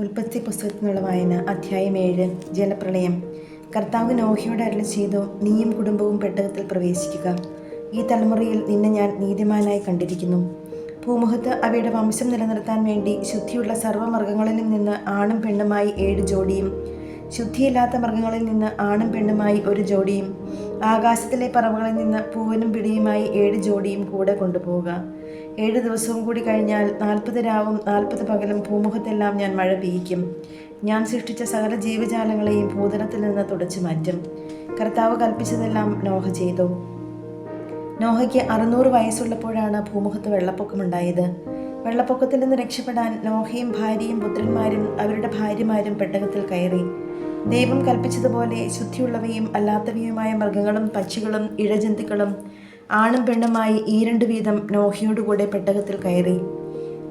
ഉൽപ്പത്തി പുസ്തകത്തിനുള്ള വായന അധ്യായം ഏഴ് ജലപ്രളയം കർത്താവ് നോഹയോട് അരളി ചെയ്തു നീയും കുടുംബവും പെട്ടകത്തിൽ പ്രവേശിക്കുക. ഈ തലമുറയിൽ നിന്നെ ഞാൻ നീതിമാനായി കണ്ടിരിക്കുന്നു. ഭൂമുഖത്ത് അവയുടെ വംശം നിലനിർത്താൻ വേണ്ടി ശുദ്ധിയുള്ള സർവമൃഗങ്ങളിലും നിന്ന് ആണും പെണ്ണുമായി ഏഴ് ജോഡിയും ശുദ്ധിയില്ലാത്ത മൃഗങ്ങളിൽ നിന്ന് ആണും പെണ്ണുമായി ഒരു ജോഡിയും ആകാശത്തിലെ പറവുകളിൽ നിന്ന് പൂവനും പിടിയുമായി ഏഴ് ജോഡിയും കൂടെ കൊണ്ടുപോവുക. ഏഴ് ദിവസവും കൂടി കഴിഞ്ഞാൽ നാൽപ്പത് രാവും നാൽപ്പത് പകലും ഭൂമുഖത്തെല്ലാം ഞാൻ മഴ പെയ്യിക്കും. ഞാൻ സൃഷ്ടിച്ച സകല ജീവജാലങ്ങളെയും ഭൂതലത്തിൽ നിന്ന് തുടച്ചു മാറ്റും. കർത്താവ് കൽപ്പിച്ചതെല്ലാം നോഹ ചെയ്തു. നോഹയ്ക്ക് അറുന്നൂറ് വയസ്സുള്ളപ്പോഴാണ് ഭൂമുഖത്ത് വെള്ളപ്പൊക്കമുണ്ടായത് വെള്ളപ്പൊക്കത്തിൽ നിന്ന് രക്ഷപ്പെടാൻ നോഹയും ഭാര്യയും പുത്രന്മാരും അവരുടെ ഭാര്യമാരും പെട്ടകത്തിൽ കയറി. ദൈവം കൽപ്പിച്ചതുപോലെ ശുദ്ധിയുള്ളവയും അല്ലാത്തവയുമായ മൃഗങ്ങളും പക്ഷികളും ഇഴജന്തുക്കളും ആണും പെണ്ണുമായി ഈ രണ്ട് വീതം നോഹയോടുകൂടെ പെട്ടകത്തിൽ കയറി.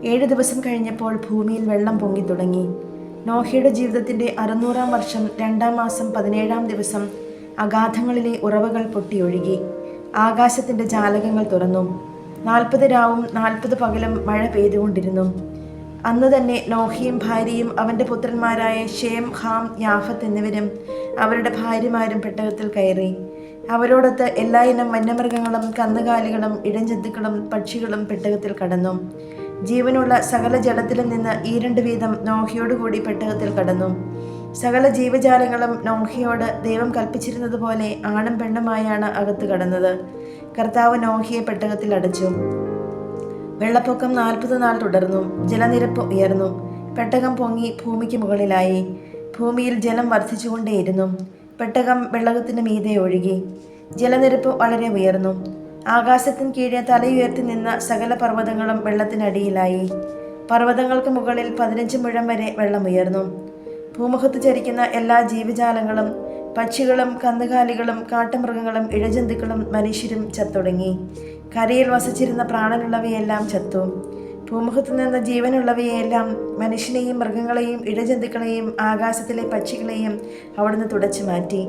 ഏഴ് ദിവസം കഴിഞ്ഞപ്പോൾ ഭൂമിയിൽ വെള്ളം പൊങ്ങി തുടങ്ങി. നോഹയുടെ ജീവിതത്തിന്റെ അറുന്നൂറാം വർഷം രണ്ടാം മാസം പതിനേഴാം ദിവസം അഗാധങ്ങളിലെ ഉറവകൾ പൊട്ടിയൊഴുകി. ആകാശത്തിന്റെ ജാലകങ്ങൾ തുറന്നു. നാൽപ്പത് രാവും നാൽപ്പത് പകലും മഴ പെയ്തുകൊണ്ടിരുന്നു. അന്ന് തന്നെ നോഹിയും ഭാര്യയും അവന്റെ പുത്രന്മാരായ ഷേം ഹാം യാഫത്ത് എന്നിവരും അവരുടെ ഭാര്യമാരും പെട്ടകത്തിൽ കയറി. അവരോടൊത്ത് എല്ലാ ഇനം വന്യമൃഗങ്ങളും കന്നുകാലികളും ഇടംജന്തുക്കളും പക്ഷികളും പെട്ടകത്തിൽ കടന്നു. ജീവനുള്ള സകല ജലത്തിലും നിന്ന് ഈ രണ്ട് വീതം നോഹയോടുകൂടി പെട്ടകത്തിൽ കടന്നു. സകല ജീവജാലങ്ങളും നോഹയോട് ദൈവം കൽപ്പിച്ചിരുന്നതുപോലെ ആണും പെണ്ണുമായാണ് അകത്ത് കടന്നത്. കർത്താവ് നോഹിയെ പെട്ടകത്തിൽ അടച്ചു. വെള്ളപ്പൊക്കം നാൽപ്പത് നാൾ തുടർന്നു. ജലനിരപ്പ് ഉയർന്നു. പെട്ടകം പൊങ്ങി ഭൂമിക്ക് മുകളിലായി. ഭൂമിയിൽ ജലം വർദ്ധിച്ചുകൊണ്ടേയിരുന്നു. പെട്ടകം വെള്ളകത്തിന് മീതെ ഒഴുകി. ജലനിരപ്പ് വളരെ ഉയർന്നു. ആകാശത്തിന് കീഴെ തലയുയർത്തി നിന്ന സകല പർവതങ്ങളും വെള്ളത്തിനടിയിലായി. പർവതങ്ങൾക്ക് മുകളിൽ പതിനഞ്ച് മുഴം വരെ വെള്ളമുയർന്നു. ഭൂമുഖത്ത് ചരിക്കുന്ന എല്ലാ ജീവജാലങ്ങളും പക്ഷികളും കന്നുകാലികളും കാട്ടുമൃഗങ്ങളും ഇഴജന്തുക്കളും മനുഷ്യരും ചത്തുടങ്ങി. കരയിൽ വസിച്ചിരുന്ന പ്രാണനുള്ളവയെല്ലാം ചത്തു. ഭൂമുഖത്ത് നിന്ന് ജീവനുള്ളവയെല്ലാം മനുഷ്യനെയും മൃഗങ്ങളെയും ഇഴജന്തുക്കളെയും ആകാശത്തിലെ പക്ഷികളെയും അവിടുന്ന് തുടച്ചു മാറ്റി.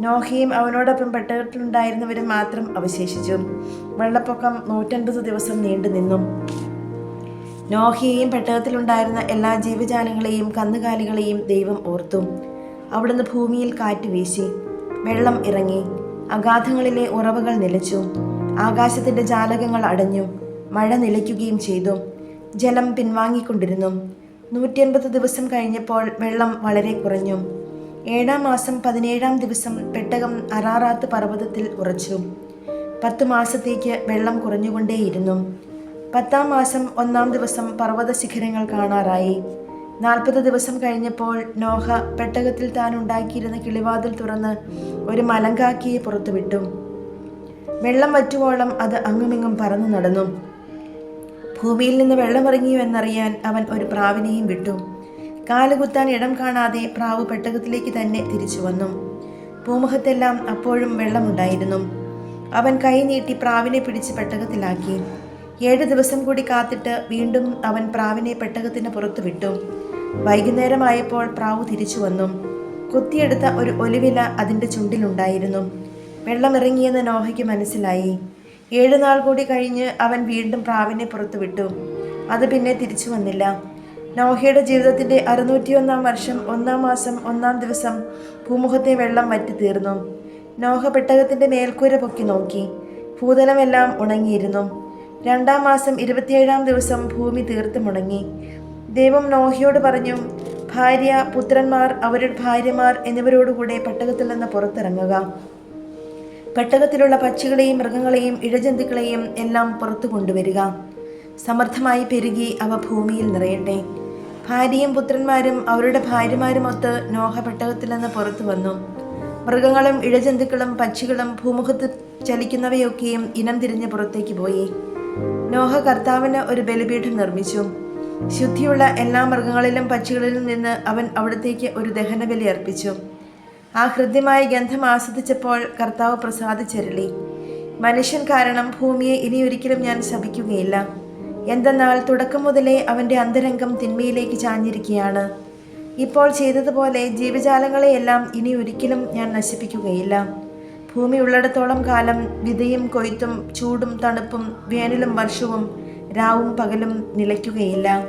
നോഹയും അവനോടൊപ്പം പെട്ടകത്തിലുണ്ടായിരുന്നവരും മാത്രം അവശേഷിച്ചു. വെള്ളപ്പൊക്കം നൂറ്റൻപത് ദിവസം നീണ്ടു നിന്നു. നോഹയെയും പെട്ടകത്തിലുണ്ടായിരുന്ന എല്ലാ ജീവജാലങ്ങളെയും കന്നുകാലികളെയും ദൈവം ഓർത്തു. അവിടുന്ന് ഭൂമിയിൽ കാറ്റ് വീശി. വെള്ളം ഇറങ്ങി. അഗാധങ്ങളിലെ ഉറവുകൾ നിലച്ചു. ആകാശത്തിന്റെ ജാലകങ്ങൾ അടഞ്ഞു. മഴ നിലയ്ക്കുകയും ചെയ്തു. ജലം പിൻവാങ്ങിക്കൊണ്ടിരുന്നു. നൂറ്റിയൻപത് ദിവസം കഴിഞ്ഞപ്പോൾ വെള്ളം വളരെ കുറഞ്ഞു. ഏഴാം മാസം പതിനേഴാം ദിവസം പെട്ടകം അറാറാത്ത് പർവതത്തിൽ ഉറച്ചു. പത്തു മാസത്തേക്ക് വെള്ളം കുറഞ്ഞുകൊണ്ടേയിരുന്നു. പത്താം മാസം ഒന്നാം ദിവസം പർവത ശിഖരങ്ങൾ കാണാറായി. നാൽപ്പത് ദിവസം കഴിഞ്ഞപ്പോൾ നോഹ പെട്ടകത്തിൽ താൻ ഉണ്ടാക്കിയിരുന്ന കിളിവാതിൽ തുറന്ന് ഒരു മലങ്കാക്കിയെ പുറത്തുവിട്ടു. വെള്ളം വറ്റുവോളം അത് അങ്ങുമിങ്ങും പറന്നു നടന്നു. ഭൂമിയിൽ നിന്ന് വെള്ളമിറങ്ങിയോ എന്നറിയാൻ അവൻ ഒരു പ്രാവിനെയും വിട്ടു. കാലുകുത്താൻ ഇടം കാണാതെ പ്രാവ് പെട്ടകത്തിലേക്ക് തന്നെ തിരിച്ചു വന്നു. ഭൂമുഖത്തെല്ലാം അപ്പോഴും വെള്ളമുണ്ടായിരുന്നു. അവൻ കൈ നീട്ടി പ്രാവിനെ പിടിച്ച് പെട്ടകത്തിലാക്കി. ഏഴ് ദിവസം കൂടി കാത്തിട്ട് വീണ്ടും അവൻ പ്രാവിനെ പെട്ടകത്തിന് പുറത്തു വിട്ടു. വൈകുന്നേരമായപ്പോൾ പ്രാവ് തിരിച്ചു വന്നു. കുത്തിയെടുത്ത ഒരു ഒലിവില അതിന്റെ ചുണ്ടിലുണ്ടായിരുന്നു. വെള്ളമിറങ്ങിയെന്ന് നോഹയ്ക്ക് മനസ്സിലായി. ഏഴ് നാൾ കൂടി കഴിഞ്ഞ് അവൻ വീണ്ടും പ്രാവിനെ പുറത്തു വിട്ടു. അത് പിന്നെ തിരിച്ചു വന്നില്ല. നോഹയുടെ ജീവിതത്തിന്റെ അറുന്നൂറ്റിയൊന്നാം വർഷം ഒന്നാം മാസം ഒന്നാം ദിവസം ഭൂമുഖത്തെ വെള്ളം വറ്റി തീർന്നു. നോഹ പെട്ടകത്തിന്റെ മേൽക്കൂര പൊക്കി നോക്കി. ഭൂതലമെല്ലാം ഉണങ്ങിയിരുന്നു. രണ്ടാം മാസം ഇരുപത്തിയേഴാം ദിവസം ഭൂമി തീർത്തും ഉണങ്ങി ദൈവം നോഹയോട് പറഞ്ഞു ഭാര്യ പുത്രന്മാർ അവരുടെ ഭാര്യമാർ എന്നിവരോടുകൂടെ പെട്ടകത്തിൽ നിന്ന് പുറത്തിറങ്ങുക. പെട്ടകത്തിലുള്ള പക്ഷികളെയും മൃഗങ്ങളെയും ഇഴജന്തുക്കളെയും എല്ലാം പുറത്തു കൊണ്ടുവരിക. സമർത്ഥമായി പെരുകി അവ ഭൂമിയിൽ നിറയട്ടെ. ഭാര്യയും പുത്രന്മാരും അവരുടെ ഭാര്യമാരുമൊത്ത് നോഹ പെട്ടകത്തിൽ നിന്ന് പുറത്തു വന്നു. മൃഗങ്ങളും ഇഴജന്തുക്കളും പക്ഷികളും ഭൂമുഖത്ത് ചലിക്കുന്നവയൊക്കെയും ഇനം തിരിഞ്ഞ് പുറത്തേക്ക് പോയി. നോഹ കർത്താവിന് ഒരു ബലിപീഠം നിർമ്മിച്ചു. ശുദ്ധിയുള്ള എല്ലാ മൃഗങ്ങളിലും പക്ഷികളിലും നിന്ന് അവൻ അവിടത്തേക്ക് ഒരു ദഹനബലി അർപ്പിച്ചു. ആ ഹൃദ്യമായ ഗന്ധം ആസ്വദിച്ചപ്പോൾ കർത്താവ് പ്രസാദിച്ചരുളി മനുഷ്യൻ കാരണം ഭൂമിയെ ഇനി ഒരിക്കലും ഞാൻ ശപിക്കുകയില്ല. എന്തെന്നാൽ തുടക്കം മുതലേ അവന്റെ അന്തരംഗം തിന്മയിലേക്ക് ചാഞ്ഞിരിക്കുകയാണ്. ഇപ്പോൾ ചെയ്തതുപോലെ ജീവജാലങ്ങളെയെല്ലാം ഇനി ഒരിക്കലും ഞാൻ നശിപ്പിക്കുകയില്ല. ഭൂമി ഉള്ളിടത്തോളം കാലം വിതയും കൊയ്ത്തും ചൂടും തണുപ്പും വേനലും വർഷവും രാവും പകലും നിലയ്ക്കുകയില്ല.